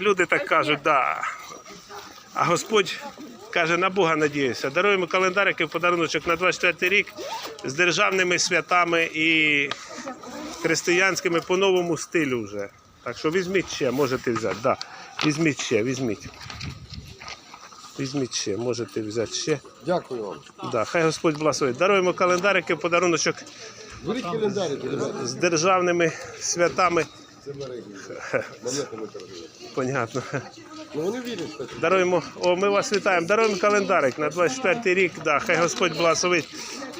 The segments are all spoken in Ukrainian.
Люди так кажуть, да. А Господь каже, на Бога надіюся. Даруємо календарики в подаруночок на 24 рік з державними святами і християнськими по новому стилю вже. Так що візьміть ще, можете взяти. Да. Візьміть ще, візьміть. Візьміть ще, можете взяти ще. Дякую вам. Да, хай Господь благословить. Даруємо календарики в подаруночок Беріть календарики, ребята. з державними святами. Це мережі. Понятно. Ну вони вірять. Даруємо, о, ми вас вітаємо. Даруємо календарик на 24 рік. Да, хай Господь благословить.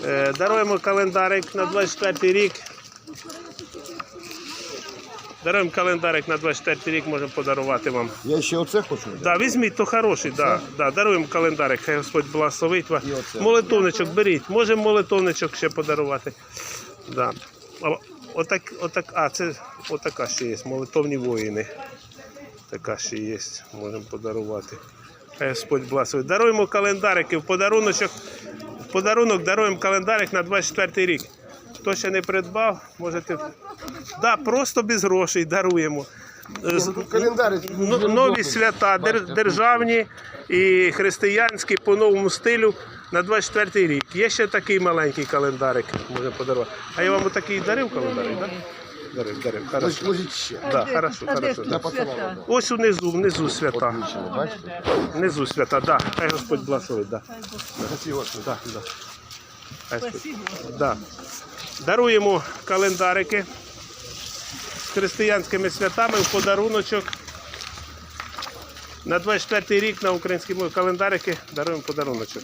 Е, даруємо календарик на 24 рік. Даруємо календарик на 24 рік, можемо подарувати вам. Я ще оце хочу. Да, візьміть, то хороший, да, да, даруємо календарик, хай Господь благословить вас. І оце. Молитовничок беріть, можемо молитовничок ще подарувати. Да. А, Отак, отак, а, це отака ще є, молитовні воїни. Така ще є, можемо подарувати. Хай Господь благословить. Даруємо календарики в подаруночок. В подарунок даруємо календарик на 24 рік. Хто ще не придбав, можете. Да, просто без грошей даруємо. Тут календарі. Ну, нові свята державні і християнські по новому стилю на 24 рік. Є ще такий маленький календарик, можна подарувати. А я вам отакий дарив календарик, так? Дарив, дарив. Хорошо. Ложіть ще. Да, хорошо, хорошо. Да. Ось внизу, внизу свята. Бачите? Внизу свята, да. Хай Господь благословить, да. Спасибо. Да, да. Хай Господь. Да. Даруємо календарики з християнськими святами в подаруночок. На 24 рік на українській мові календарики даруємо подаруночок.